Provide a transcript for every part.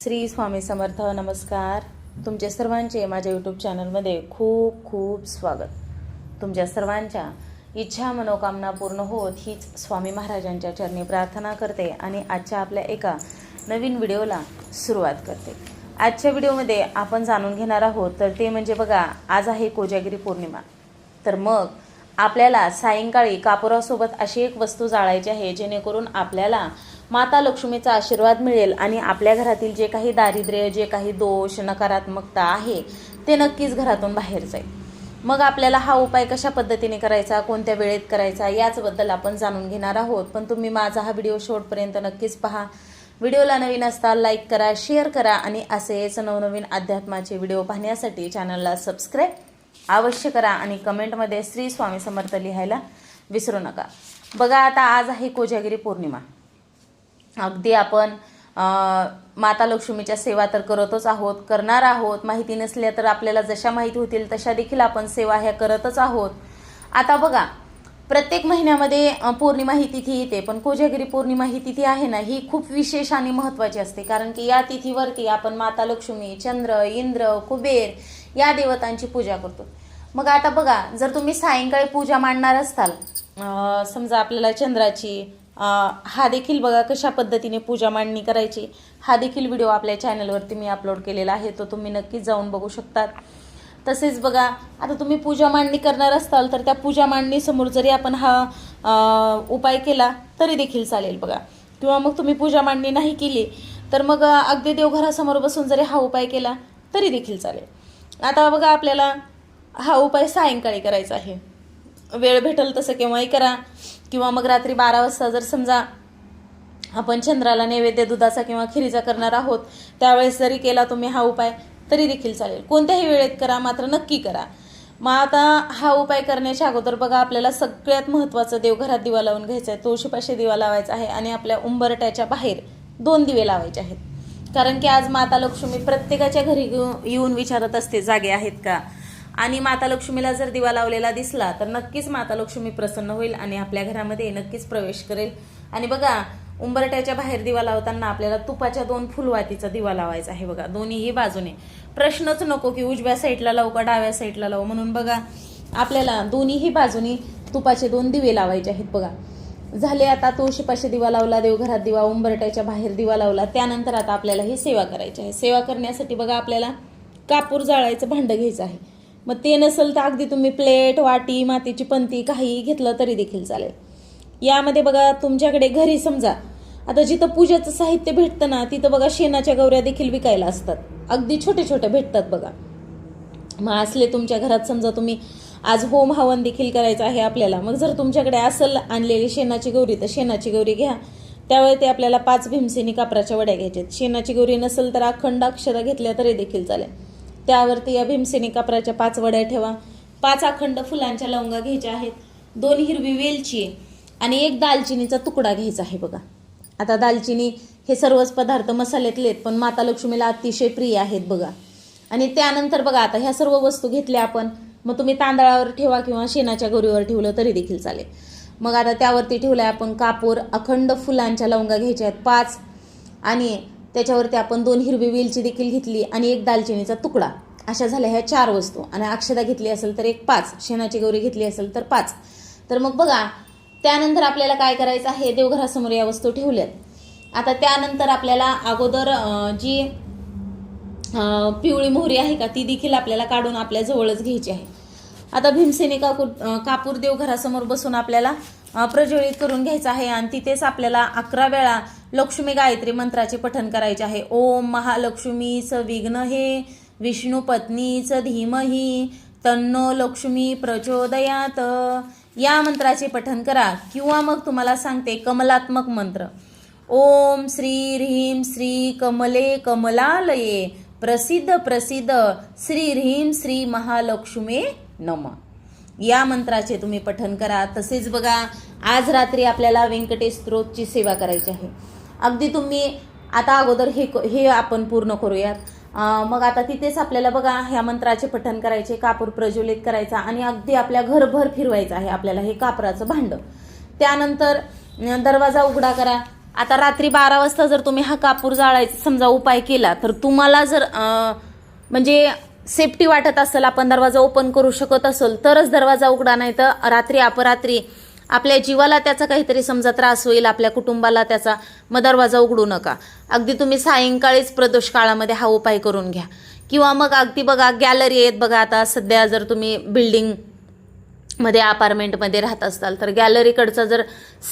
श्री स्वामी समर्थ नमस्कार. तुमच्या सर्वांचे माझ्या यूट्यूब चॅनलमध्ये खूप खूप स्वागत. तुमच्या सर्वांच्या इच्छा मनोकामना पूर्ण होत हीच स्वामी महाराजांच्या चरणी प्रार्थना करते आणि आजच्या आपल्या एका नवीन व्हिडिओला सुरुवात करते. आजच्या व्हिडिओमध्ये आपण जाणून घेणार आहोत तर ते म्हणजे बघा आज आहे कोजागिरी पौर्णिमा. तर मग आपल्याला सायंकाळी कापुरासोबत अशी एक वस्तू जाळायची आहे जेणेकरून आपल्याला माता लक्ष्मीचा आशीर्वाद मिळेल आणि आपल्या घरातील जे काही दारिद्र्य जे काही दोष नकारात्मकता आहे ते नक्कीच घरातून बाहेर जाईल. मग आपल्याला हा उपाय कशा पद्धतीने करायचा कोणत्या वेळेत करायचा याचबद्दल आपण जाणून घेणार आहोत. पण तुम्ही माझा हा व्हिडिओ शेवटपर्यंत नक्कीच पहा. व्हिडिओला नवीन असता लाईक करा शेअर करा आणि असेच नवनवीन अध्यात्माचे व्हिडिओ पाहण्यासाठी चॅनलला सबस्क्राईब अवश्य करा आणि कमेंटमध्ये श्री स्वामी समर्थ लिहायला विसरू नका. बघा आता आज आहे कोजागिरी पौर्णिमा. अगदी आपण माता लक्ष्मीच्या सेवा तर करतच आहोत करणार आहोत. माहिती नसल्या तर आपल्याला जशा माहिती होतील तशा देखील आपण सेवा ह्या करतच आहोत. आता बघा प्रत्येक महिन्यामध्ये पौर्णिमा ही तिथी येते पण कोजागिरी पौर्णिमा ही तिथी आहे ना ही खूप विशेष आणि महत्त्वाची असते. कारण की या तिथीवरती आपण माता लक्ष्मी चंद्र इंद्र कुबेर या देवतांची पूजा करतो. मग आता बघा जर तुम्ही सायंकाळी पूजा मांडणार असताल समजा आपल्याला चंद्राची हा देखील बघा कशा पद्धतीने पूजा मांडणी करायची. हा देखील व्हिडिओ आपल्या चॅनलवरती मी अपलोड केलेला आहे तो तुम्ही नक्कीच जाऊन बघू शकतात. तसेच बघा आता तुम्ही पूजा मांडणी करणार असाल तर त्या पूजा मांडणीसमोर जरी आपण हा उपाय केला तरी देखील चालेल बघा. किंवा मग तुम्ही पूजा मांडणी नाही केली तर मग अगदी देवघरासमोर बसून जरी हा उपाय केला तरी देखील चालेल. आता बघा आपल्याला हा उपाय सायंकाळी करायचा आहे. वेळ भेटेल तसं केव्हाही करा. किंवा मग रात्री बारा वाजता जर समजा आपण चंद्राला नैवेद्य दुधाचा किंवा खिरीचा करणार आहोत त्यावेळेस जरी केला तुम्ही हा उपाय तरी देखील चालेल. कोणत्याही वेळेत करा मात्र नक्की करा. मग आता हा उपाय करण्याच्या अगोदर बघा आपल्याला सगळ्यात महत्त्वाचं देवघरात दिवा लावून घ्यायचा आहे तुळशीपाशी दिवा लावायचा आहे आणि आपल्या उंबरट्याच्या बाहेर दोन दिवे लावायचे आहेत. कारण की आज माता लक्ष्मी प्रत्येकाच्या घरी येऊन विचारत असते जागे आहेत का? आणि माता लक्ष्मीला जर दिवा लावलेला दिसला तर नक्कीच माता लक्ष्मी प्रसन्न होईल आणि आपल्या घरामध्ये नक्कीच प्रवेश करेल. आणि बघा उंबरट्याच्या बाहेर दिवा लावताना आपल्याला तुपाच्या दोन फुलवातीचा दिवा लावायचा आहे बघा दोन्हीही बाजूने. प्रश्नच नको की उजव्या साईडला लावू का डाव्या साईडला लावू. म्हणून बघा आपल्याला दोन्हीही बाजूनी तुपाचे दोन दिवे लावायचे आहेत बघा. झाले आता तुळशीपाशी दिवा लावला देवघरात दिवा उंबरट्याच्या बाहेर दिवा लावला त्यानंतर आता आपल्याला ही सेवा करायची आहे. सेवा करण्यासाठी बघा आपल्याला कापूर जाळायचं भांडं घ्यायचं आहे. मग ते नसेल तर अगदी तुम्ही प्लेट वाटी मातीची पंती काहीही घेतलं तरी देखील चालेल. यामध्ये बघा तुमच्याकडे घरी समजा आता जिथं पूजेचं साहित्य भेटतं ना तिथं बघा शेणाच्या गौऱ्या देखील विकायला असतात. अगदी छोटे छोटे भेटतात बघा. मग असले तुमच्या घरात समजा तुम्ही आज होम हवन देखील करायचं आहे आपल्याला मग जर तुमच्याकडे असेल आणलेली शेणाची गौरी तर शेणाची गौरी घ्या. त्यावेळी ते आपल्याला पाच भीमसेनी कापराच्या वड्या घ्यायच्यात शेणाची गौरी नसेल तर अखंड अक्षरा घेतल्या तरी देखील चालेल. त्यावरती या भीमसेनी कापराच्या पाच वड्या ठेवा. पाच अखंड फुलांच्या लवंगा घ्यायच्या आहेत. दोन हिरवी वेलची आणि एक दालचिनीचा तुकडा घ्यायचा आहे बघा. आता दालचिनी हे सर्वच पदार्थ मसाल्यातले आहेत पण माता लक्ष्मीला अतिशय प्रिय आहेत बघा. आणि त्यानंतर बघा आता ह्या सर्व वस्तू घेतल्या आपण. मग तुम्ही तांदळावर ठेवा किंवा शेणाच्या गोरीवर ठेवलं तरी देखील चालेल. मग आता त्यावरती ठेवलं आहे आपण कापूर. अखंड फुलांच्या लवंगा घ्यायच्या आहेत पाच. आणि त्याच्यावरती आपण दोन हिरवी वेलची देखील घेतली आणि एक दालचिनीचा तुकडा. अशा झाल्या ह्या चार वस्तू. आणि अक्षदा घेतली असेल तर एक पाच. शेणाची गौरी घेतली असेल तर पाच. तर मग बघा त्यानंतर आपल्याला काय करायचं आहे? देवघरासमोर या वस्तू ठेवल्यात. आता त्यानंतर आपल्याला अगोदर जी पिवळी मोहरी आहे का ती देखील आपल्याला काढून आपल्या जवळच घ्यायची आहे. आता भीमसेनी काकूर कापूर देवघरासमोर बसून आपल्याला प्रज्वलित करून घ्यायचं आहे. आणि तिथेच आपल्याला अकरा वेळा लक्ष्मी गायत्री मंत्राचे पठण करायचे आहे. ओम महालक्ष्मीच विघ्न हे विष्णू पत्नीच धीमही तन्नो लक्ष्मी प्रचोदयात. या मंत्राचे पठण करा किंवा मग तुम्हाला सांगते कमलात्मक मंत्र. ओम श्री ह्रीं श्री कमले कमलालये प्रसिद्ध प्रसिद्ध श्री ह्रीं श्री महालक्ष्मे नम. या मंत्राचे तुम्ही पठन करा. तसेच बघा आज रात्री आपल्याला व्यंकटेश स्त्रोतची सेवा करायची आहे. अगदी तुम्ही आता अगोदर हे हे आपण पूर्ण करूयात. मग आता तिथेच आपल्याला बघा ह्या मंत्राचे पठण करायचे कापूर प्रज्वलित करायचा आणि अगदी आपल्या घरभर फिरवायचं आहे आपल्याला हे कापराचं भांड. त्यानंतर दरवाजा उघडा करा. आता रात्री बारा वाजता जर तुम्ही हा कापूर जाळायचा समजा उपाय केला तर तुम्हाला जर म्हणजे सेफ्टी वाटत असेल आपण दरवाजा ओपन करू शकत असेल तरच दरवाजा उघडा नाही तर रात्री अपरात्री आपल्या जीवाला त्याचा काहीतरी समजा त्रास होईल आपल्या कुटुंबाला त्याचा मग दरवाजा उघडू नका. अगदी तुम्ही सायंकाळीच प्रदोष काळामध्ये हा उपाय करून घ्या. किंवा मग अगदी बघा गॅलरी आहेत बघा आता सध्या जर तुम्ही बिल्डिंगमध्ये अपार्टमेंटमध्ये राहत असाल तर गॅलरीकडचा जर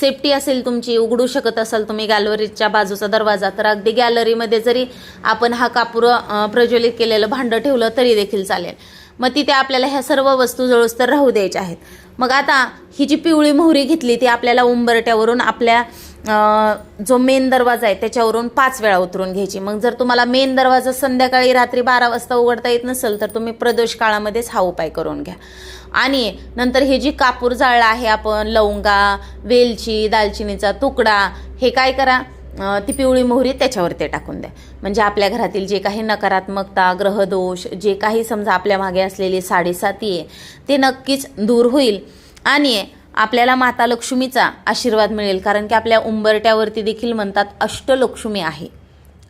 सेफ्टी असेल तुमची उघडू शकत असाल तुम्ही गॅलरीच्या बाजूचा दरवाजा तर अगदी गॅलरीमध्ये जरी आपण हा कापूर प्रज्वलित केलेलं भांडं ठेवलं तरी देखील चालेल. मग तिथे आपल्याला ह्या सर्व वस्तू जळोस्तर तर राहू द्यायच्या आहेत. मग आता ही जी पिवळी मोहरी घेतली ती आपल्याला उंबरट्यावरून आपल्या जो मेन दरवाजा आहे त्याच्यावरून पाच वेळा उतरून घ्यायची. मग जर तुम्हाला मेन दरवाजा संध्याकाळी रात्री बारा वाजता उघडता येत नसेल तर तुम्ही प्रदोष काळामध्येच हा उपाय करून घ्या. आणि नंतर हे जी कापूर जाळला आहे आपण लवंगा वेलची दालचिनीचा तुकडा हे काय करा? ती पिवळी मोहरी त्याच्यावरती टाकून द्या. म्हणजे आपल्या घरातील जे काही नकारात्मकता ग्रहदोष जे काही समजा आपल्या मागे असलेली साडेसाती आहे ते नक्कीच दूर होईल. आणि आपल्याला माता लक्ष्मीचा आशीर्वाद मिळेल कारण की आपल्या उंबरट्यावरती देखील म्हणतात अष्टलक्ष्मी आहे.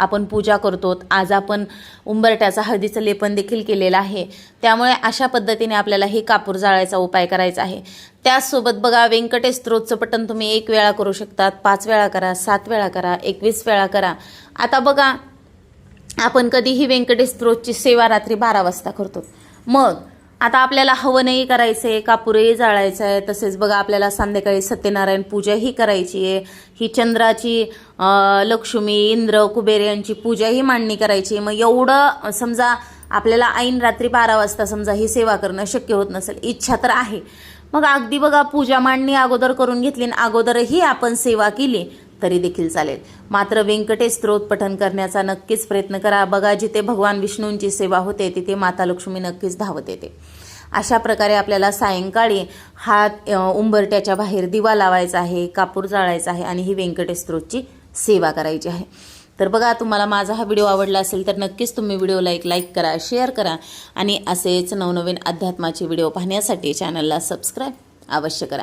आपण पूजा करतो आज आपण उंबरट्याचा हळदीचं लेपन देखील केलेलं आहे. त्यामुळे अशा पद्धतीने आपल्याला हे कापूर जाळायचा उपाय करायचा आहे. त्याचसोबत बघा व्यंकटेश स्तोत्रचं पठण तुम्ही एक वेळा करू शकतात पाच वेळा करा सात वेळा करा एकवीस वेळा करा. आता बघा आपण कधीही व्यंकटेश स्तोत्रची सेवा रात्री बारा वाजता करतो. मग आता आपल्याला हवनही करायचं आहे कापूरही जाळायचं आहे तसेच बघा आपल्याला संध्याकाळी सत्यनारायण पूजाही करायची आहे. ही चंद्राची लक्ष्मी इंद्र कुबेर यांची पूजाही मांडणी करायची आहे. मग एवढं समजा आपल्याला ऐन रात्री बारा वाजता समजा ही सेवा करणं शक्य होत नसेल इच्छा तर आहे. मग अगदी बघा पूजा मांडणी अगोदर करून घेतली आणि अगोदरही आपण सेवा केली तरी देखील चालेल. मात्र व्यंकटेश स्त्रोत पठन करण्याचा नक्कीच प्रयत्न करा. बघा जिथे भगवान विष्णूंची सेवा होते तिथे माता लक्ष्मी नक्कीच धावत येते. अशा प्रकारे आपल्याला सायंकाळी हात उंबरट्याच्या बाहेर दिवा लावायचा आहे कापूर जाळायचा आहे आणि ही व्यंकटेश स्त्रोतची सेवा करायची आहे. तर बघा तुम्हाला माझा हा व्हिडिओ आवडला असेल तर नक्कीच तुम्ही व्हिडिओला एक लाईक करा शेअर करा आणि असेच नवनवीन अध्यात्माचे व्हिडिओ पाहण्यासाठी चॅनलला सबस्क्राईब अवश्य करा.